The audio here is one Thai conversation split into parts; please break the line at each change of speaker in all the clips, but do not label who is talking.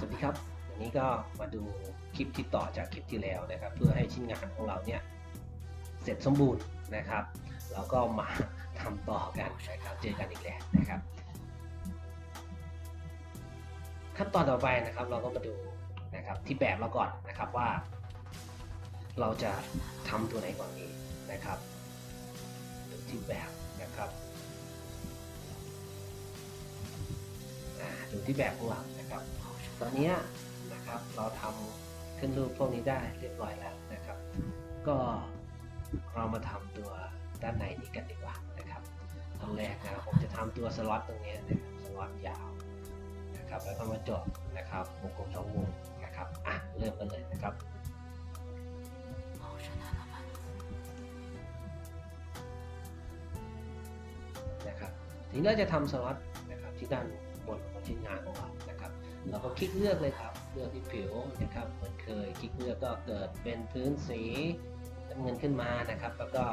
สวัสดีครับวันนี้ก็มาดูคลิปที่ต่อจากคลิปที่แล้วนะครับ เพื่อให้ชิ้นงานของเราเนี่ยเสร็จสมบูรณ์นะครับเราก็มาทำต่อกันนะครับเจอกันอีกแล้วนะครับขั้นตอนต่อไปนะครับเราก็มาดูนะครับที่แบบเราก่อนนะครับว่า เราจะทำตัวไหนก่อนดีนะครับดูที่แบบนะครับดูที่แบบของเรานะครับ ตอนนี้นะครับเราทำขึ้นรูปพวกนี้ได้เรียบร้อยแล้วนะครับ ก็เรามาทำตัวด้านในนี้กันดีกว่านะครับตอนแรกนะครับผมจะทำตัวสล็อตตรงนี้นะครับสล็อตยาวนะครับแล้วก็มาจาะนะครับวงกลมสองวงนะครับอะเริ่มกันเลยนะครับนะครับทีนี้เราจะทำสล็อตนะครับที่ด้านบนของชิ้นงานของเรา เราก็คลิกเลือกเลยครับเลือกที่ผิวนะครับเหมือนเคยคลิกเลือกก็เกิดเป็นพื้นสีน้ำเงินขึ้นมานะครับ แล้วก็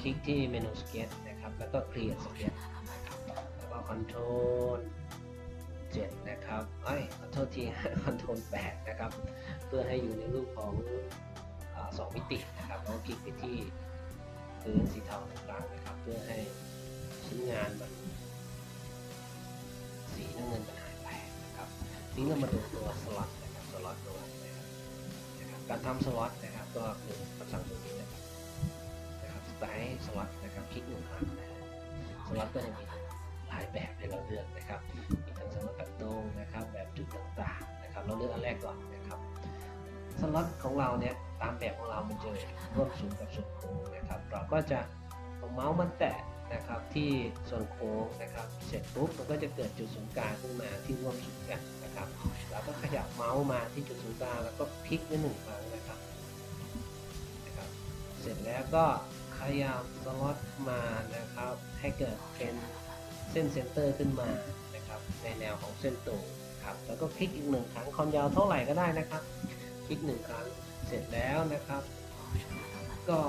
คลิกที่เมนูสเก็ตนะครับ แล้วก็ create sketch นะครับแล้วก็ control 7นะครับเอ้ยขอโทษที control 8นะครับ เพื่อให้อยู่ในรูปของอสองมิตินะครับแล้วก็คลิกไปที่พื้นสีเทาตรงกลางนะครับ เพื่อให้ชิ้นงานมัน นะครับนี้เรามาดูตัวสล็อตนะครับสล็อตตัวนะครับนะครับการทำสล็อตนะครับก็คือคำสั่งตัวนี้นะครับนะครับสไตล์สล็อตนะครับคลิกหนึ่งครั้งนะสล็อตก็จะมีหลายแบบให้เราเลือกนะครับมีทั้งสล็อตแบบตรงนะครับแบบจุดต่างๆนะครับเราเลือกอันแรกก่อนนะครับสล็อตของเราเนี่ยตามแบบของเรามันจะร่วมศูนย์กับส่วนโค้งนะครับ เราก็จะเอาเมาส์มันแตะนะครับที่ส่วนโค้งนะครับ เสร็จปุ๊บมันก็จะเกิดจุดศูนย์กลางขึ้นมาที่ร่วมศูนย์กัน นะครับเราก็ขยับเมาส์มาที่จุดศูนย์กลางแล้วก็พลิกไว้หนึ่งครั้งนะครับนะครับ เสร็จแล้วก็ขยับสล็อตมานะครับ ให้เกิดเป็นเส้นเซนเตอร์ขึ้นมานะครับ ในแนวของเส้นตรงครับ แล้วก็คลิกอีกหนึ่งครั้งความยาวเท่าไหร่ก็ได้นะครับ คลิกหนึ่งครั้งเสร็จแล้วนะครับ ก็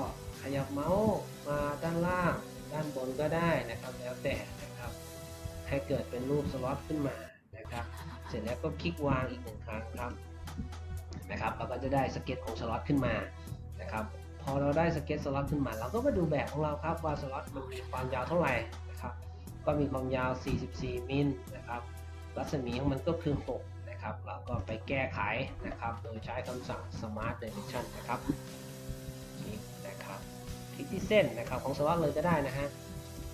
ขยับเมาส์มาด้านล่างด้านบนก็ได้นะครับแล้วแต่นะครับ ให้เกิดเป็นรูปสล็อตขึ้นมานะครับ เสร็จแล้วก็คลิกวางอีกหนึ่งครั้งครับนะครับเราก็จะได้สเก็ตของสล็อตขึ้นมานะครับพอเราได้สเก็ตสล็อตขึ้นมา เราก็มาดูแบบของเราครับว่าสล็อตมันมีความยาวเท่าไหร่นะครับก็มีความยาว 44 มิลนะครับรัศมีของมันก็คือ 6 นะครับ เราก็ไปแก้ไขนะครับ โดยใช้คำสั่ง smart dimension นะครับคลิกนะครับคลิกที่เส้นนะครับของสล็อตเลยก็ได้นะฮะ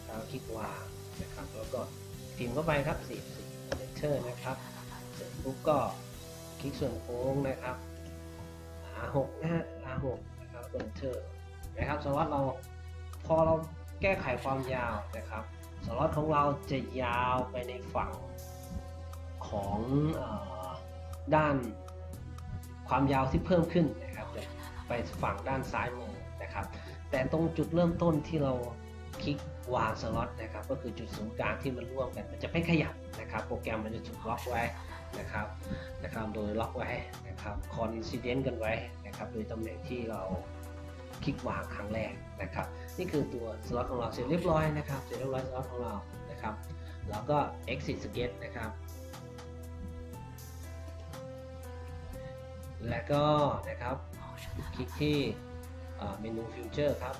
แล้วคลิกวางนะครับแล้วก็พิมพ์เข้าไปครับ44 enter นะครับ เสร็จปุ๊บก็คลิกส่วนโค้งนะครับ R6 นะฮะ R6 นะครับกด enter นะครับสล็อตเราพอเราแก้ไขความยาวนะครับสล็อตของเราจะยาวไปในฝั่งของอด้านความยาวที่เพิ่มขึ้นนะครับไปฝั่งด้านซ้ายมือนะครับ แต่ตรงจุดเริ่มต้นที่เราคลิกวางสล็อตนะครับ ก็คือจุดศูนย์กลางที่มันร่วมกัน มันจะไม่ขยับนะครับ โปรแกรมมันจะถูกล็อกไว้ นะครับนะครับโดยล็อกไว้นะครับคอนซิเดนต์กันไว้นะครับโดยตำแหน่งที่เราคลิกวางครั้งแรกนะครับ นี่คือตัวสล็อตของเราเสร็จเรียบร้อยนะครับเสร็จเรียบร้อยสล็อตของเรานะครับแล้วก็ exit sketch นะครับ แล้วก็นะครับคลิกที่เมนูฟิวเจอร์ครับ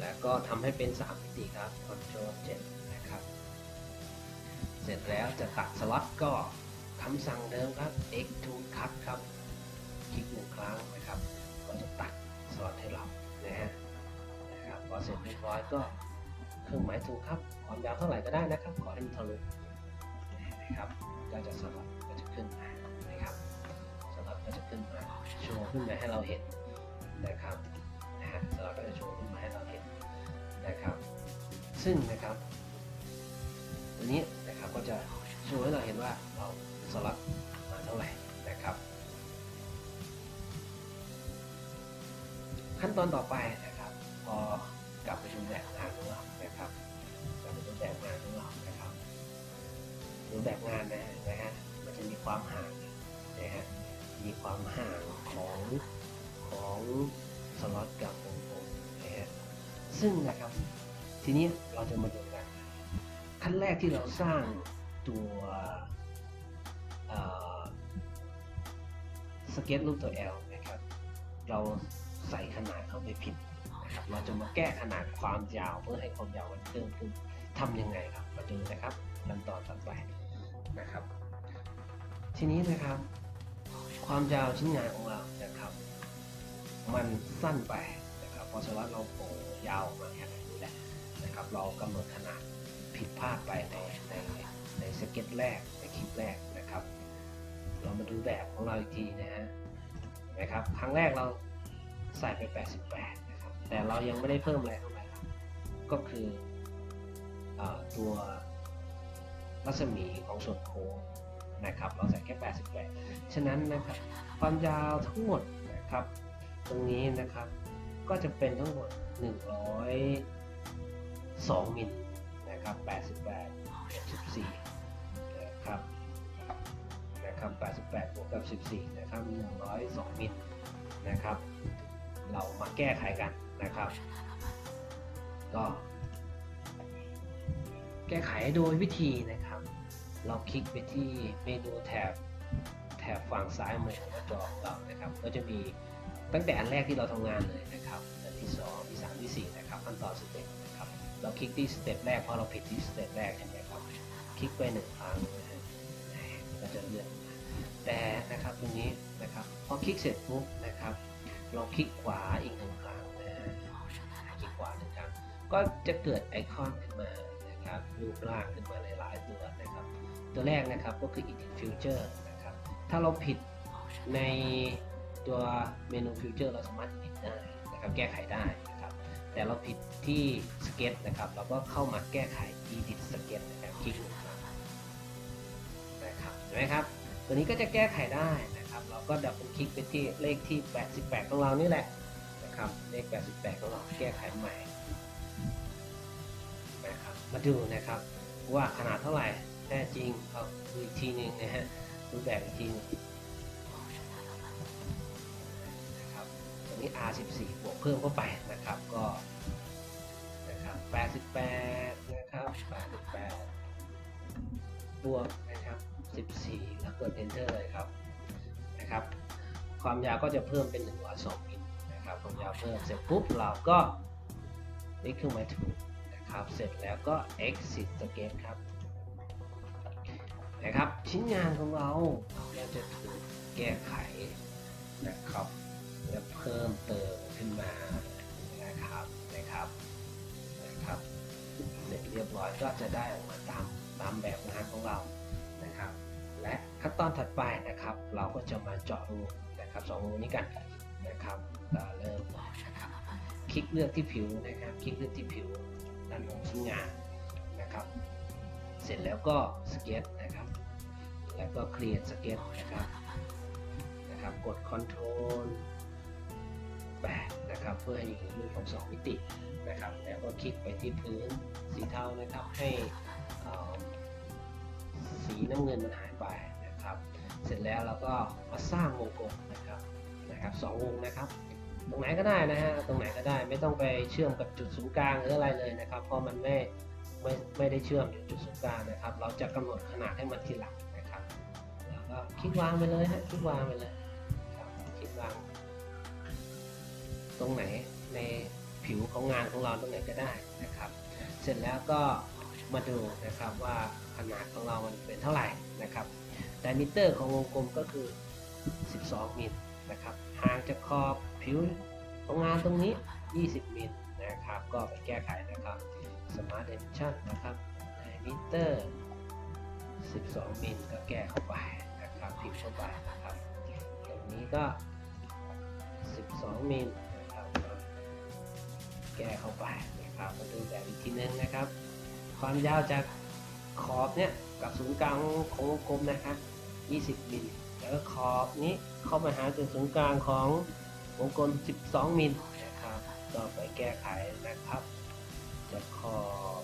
แล้วก็ทำให้เป็น 3 มิติครับ Ctrl 7 เสร็จแล้วจะตัดสล็อตก็คำสั่งเดิมครับ Extrude Cut ครับ คลิกหนึ่งครั้งนะครับ ก็จะตัดสล็อตให้เรานะฮะนะครับพอเสร็จเรียบร้อยก็เครื่องหมายถูกครับความยาวเท่าไหร่ก็ได้นะครับ ขอให้มันทะลุนะครับก็จะสล็อตก็จะขึ้นมานะครับสล็อตก็จะขึ้นมาโชว์ขึ้นมาให้เราเห็นนะครับนะฮะสล็อตก็จะโชว์ขึ้นมาให้เราเห็นนะครับ ซึ่งนะครับ ก็จะโชว์ให้เราเห็นว่าเราสล็อตมาเท่าไหร่นะครับ ขั้นตอนต่อไปนะครับ พอกลับไปดูแบบงานของเรานะครับกลับไปดูแบบงานของเรานะครับดูแบบงานนะนะฮะมันจะมีความห่างนะฮะมีความห่างของของสล็อตกับวงกลมนะฮะซึ่งนะครับทีนี้เราจะมาดู ที่เราสร้างตัวสเก็ตรูปตัว L นะครับ เราใส่ขนาดเข้าไปผิดนะครับ เราจะมาแก้ขนาดความยาวเพื่อให้ความยาวมันเพิ่มขึ้นทำยังไงครับ มาดูนะครับขั้นตอนต่อไปนะครับ ทีนี้นะครับ ความยาวชิ้นงานของเรานะครับ มันสั้นไปนะครับ พอสล็อตเราโผล่ยาวออกมาแค่นี้แหละนะครับ เรากำหนดขนาด ผิดพลาดไปในในในสเก็ตแรกในคลิปแรกนะครับ เรามาดูแบบของเราอีกทีนะฮะเห็นะครับครั้งแรกเราใส่ไป 88 นะครับ แต่เรายังไม่ได้เพิ่มอะไรเข้าไปครับก็คืออตัวรัศมีของส่วนโค้งนะครับ เราใส่แค่ 88 ฉะนั้นนะครับความยาวทั้งหมดนะครับ ตรงนี้นะครับก็จะเป็นทั้งหมด 102 มิล นะครับ88 14นะครับนะครับ88บวกกับ 14นะครับ102มิลนะครับ เรามาแก้ไขกันนะครับ ก็แก้ไขโดยวิธีนะครับ เราคลิกไปที่เมนูแถบแถบฝั่งซ้ายมือของจอของเรานะครับ ก็จะมีตั้งแต่อันแรกที่เราทำงานเลยนะครับ อันที่สองที่สามที่สี่นะครับขั้นตอนสเต็ปนะครับ เราคลิกที่สเต็ปแรกเพราะเราผิดที่สเต็ปแรกใช่ไหมครับ คลิกไปหนึ่งครั้งนะฮะก็จะเลื่อนแต่นะครับตรงนี้นะครับพอคลิกเสร็จปุ๊บนะครับ เราคลิกขวาอีกหนึ่งครั้งนะฮะคลิกขวาหนึ่งครั้งก็จะเกิดไอคอนขึ้นมานะครับรูปร่างขึ้นมาหลายๆตัวนะครับ ตัวแรกนะครับก็คือ edit future นะครับถ้าเราผิดในตัวเมนู future เราสามารถ edit ได้นะครับแก้ไขได้ แต่เราผิดที่ sketch นะครับ เราก็เข้ามาแก้ไข edit sketch นะครับคลิกหนึ่งนะครับเห็นไหมครับ ตัวนี้ก็จะแก้ไขได้นะครับ เราก็ดับเบิลคลิกไปที่เลขที่ 88 ของเรานี่แหละนะครับ เลข 88 ของเราแก้ไขใหม่นะครับ มาดูนะครับว่าขนาดเท่าไหร่แท้จริงเอาดูอีกทีหนึ่งนะฮะรูแบบอีกทีหนึง นี้ R14 บวกเพิ่มเข้าไปนะครับก็นะครับ88นะครับ88บวกนะครับ14 แล้วกด enter เลยครับนะครับ ความยาวก็จะเพิ่มเป็น102มิลนะครับความยาวเพิ่มเสร็จปุ๊บเราก็นี่คืองหมายถูกนะครับเสร็จแล้วก็ exit sketch ครับนะครับชิ้นงานของเราเราจะถูกแก้ไขนะครับ เพิ่มเติมขึ้นมานะครับนะครับนะครับเสร็จเรียบร้อยก็จะได้ออกมาตามตามแบบงานของเรานะครับ และขั้นตอนถัดไปนะครับ เราก็จะมาเจาะรูนะครับสองรูนี้กันนะครับก็เริ่มนะครับคลิกเลือกที่ผิวนะครับ คลิกเลือกที่ผิวด้านของชิ้นงานนะครับ เสร็จแล้วก็สเก็ตนะครับ แล้วก็ create สเก็ตนะครับนะครับ กด Ctrl 8นะครับเพื่อให้อยู่ในรูปของ 2 มิตินะครับแล้วก็คลิกไปที่พื้นสีเทานะครับให้สีน้ำเงินมันหายไปนะครับ เสร็จแล้วเราก็มาสร้างวงกลมนะครับนะครับสองวงนะครับ ตรงไหนก็ได้นะฮะตรงไหนก็ได้ไม่ต้องไปเชื่อมกับจุดศูนย์กลางหรืออะไรเลยนะครับ เพราะมันไม่ไม่ไม่ได้เชื่อมอยู่จุดศูนย์กลางนะครับ เราจะกำหนดขนาดให้มันทีหลังนะครับแล้วก็คลิกวางไปเลยฮะคลิกวางไปเลย ตรงไหนในผิวของงานของเราตรงไหนก็ได้นะครับ เสร็จแล้วก็มาดูนะครับว่าขนาดของเรามันเป็นเท่าไหร่นะครับไดมิเตอร์ของวงกลมก็คือ 12 มิลนะครับห่างจากขอบผิวของงานตรงนี้ 20 มิลนะครับ ก็ไปแก้ไขนะครับ Smart Dimension นะครับไดมิเตอร์ 12 มิลก็แก้เข้าไปนะครับพิมพ์เข้าไปนะครับตรงนี้ก็ 12 มิล ก้เข้าไปนะครับมาดูแบบอีกทีนึงนะครับ ความยาวจากขอบเนี่ยกับศูนย์กลางของวงกลมนะครับ20มิลแล้วก็ขอบนี้เข้ามาหาจุดศูนย์กลางของวงกลม 12มิลนะครับก็ไปแก้ไขนะครับจากขอบ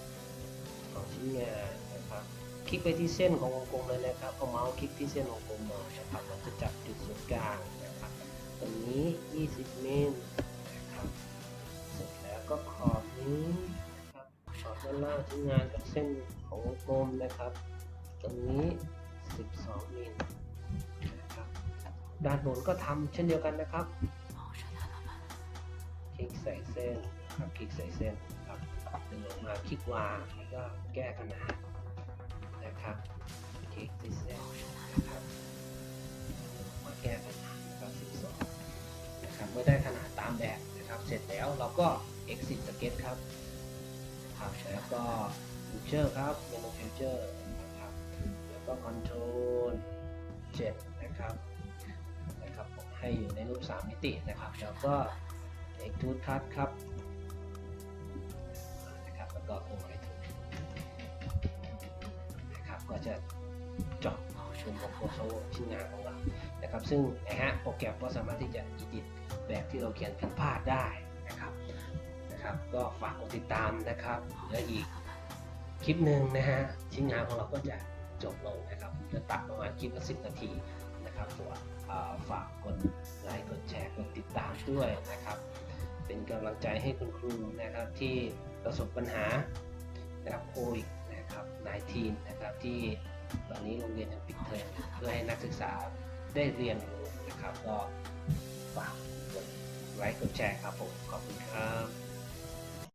ของชิ้นงานนะครับ คลิกไปที่เส้นของวงกลมเลยนะครับเอาเมาส์คลิกที่เส้นวงกลมเลยนะครับเราจะจับจุดศูนย์กลางนะครับตรงนี้ 20มิลนะครับ ก็ขอบนี้นะครับขอบด้านล่างชิ้นงานกับเส้นของวงกลมนะครับ ตรงนี้ 12มิลนะครับด้านบนก็ทำเช่นเดียวกันนะครับคลิกใส่เส้นครับคลิกใส่เส้นครับดึงออกมาคลิกวางแล้วก็แก้ขนาดนะครับคลิกที่เส้นนะครับมาแก้ขนาดนะครับ12นะครับเมื่อได้ขนาดตามแบบนะครับ เสร็จแล้วเราก็ exit sketch ครับครับแล้วก็ future ครับเมนู future นะครับแล้วก็ control 7นะครับนะครับผมให้อยู่ในรูป 3 มิตินะครับแล้วก็ extrude cut ครับนะครับแล้วก็โอไ e นะครับก็จะเจาะชุมของโคโซชิ้นงานของเรานะครับซึ่งนะฮะโปรแกรมก็สามารถที่จะ edit แบบที่เราเขียนผิดพลาดได้ นะครับ ก็ฝากกดติดตามนะครับเหลืออีกคลิปหนึ่งนะฮะชิ้นงานของเราก็จะจบลงนะครับจะตัดประมาณคลิปละสิบนาทีนะครับตัวเอ่อฝากกดไลค์กดแชร์กดติดตามด้วยนะครับ เป็นกำลังใจให้คุณครูนะครับที่ประสบปัญหานะครับโควิดนะครับ19นะครับที่ตอนนี้โรงเรียนยังปิดเทอมเพื่อให้นักศึกษาได้เรียนรู้นะครับก็ฝากกดไลค์กดแชร์ครับผมขอบคุณครับ